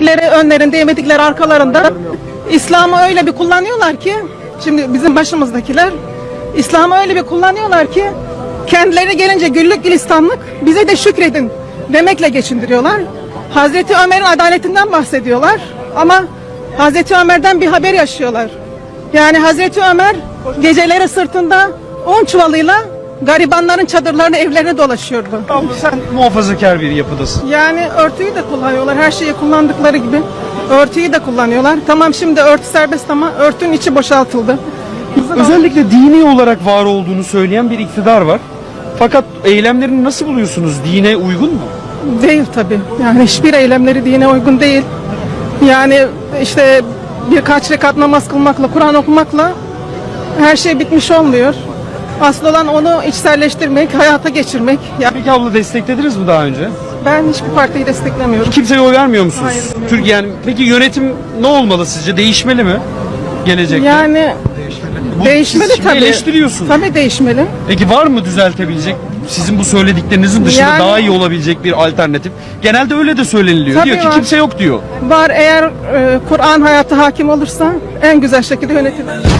Yemedikleri önlerinde, yemedikleri arkalarında. İslam'ı öyle bir kullanıyorlar ki, şimdi bizim başımızdakiler, İslam'ı öyle bir kullanıyorlar ki, kendileri gelince güllük gülistanlık, bize de şükredin demekle geçindiriyorlar. Hazreti Ömer'in adaletinden bahsediyorlar ama Hazreti Ömer'den bir haber yaşıyorlar. Yani Hazreti Ömer geceleri sırtında on çuvalıyla garibanların çadırlarını, evlerine dolaşıyordu. Abla sen muhafazakar bir yapıdasın. Yani örtüyü de kullanıyorlar. Her şeyi kullandıkları gibi örtüyü de kullanıyorlar. Tamam şimdi örtü serbest ama örtünün içi boşaltıldı. Özellikle dini olarak var olduğunu söyleyen bir iktidar var. Fakat eylemlerini nasıl buluyorsunuz? Dine uygun mu? Değil tabii. Yani hiçbir eylemleri dine uygun değil. Yani işte birkaç rekat namaz kılmakla, Kur'an okumakla her şey bitmiş olmuyor. Asıl olan onu içselleştirmek, hayata geçirmek. Ya Peki abla desteklediniz mi daha önce? ben hiçbir partiyi desteklemiyorum. Kimseye oy vermiyor musunuz? Hayır. Türkiye yani peki yönetim ne olmalı sizce? Değişmeli mi? Gelecekte. Yani Bu- değişmeli siz şimdi tabii. eleştiriyorsunuz. Tabii değişmeli. Peki var mı düzeltebilecek sizin bu söylediklerinizin dışında Yani- daha iyi olabilecek bir alternatif? Genelde öyle de söyleniliyor. Tabii diyor ki var. kimse yok diyor. Var eğer e, Kur'an hayata hakim olursa en güzel şekilde yönetilir.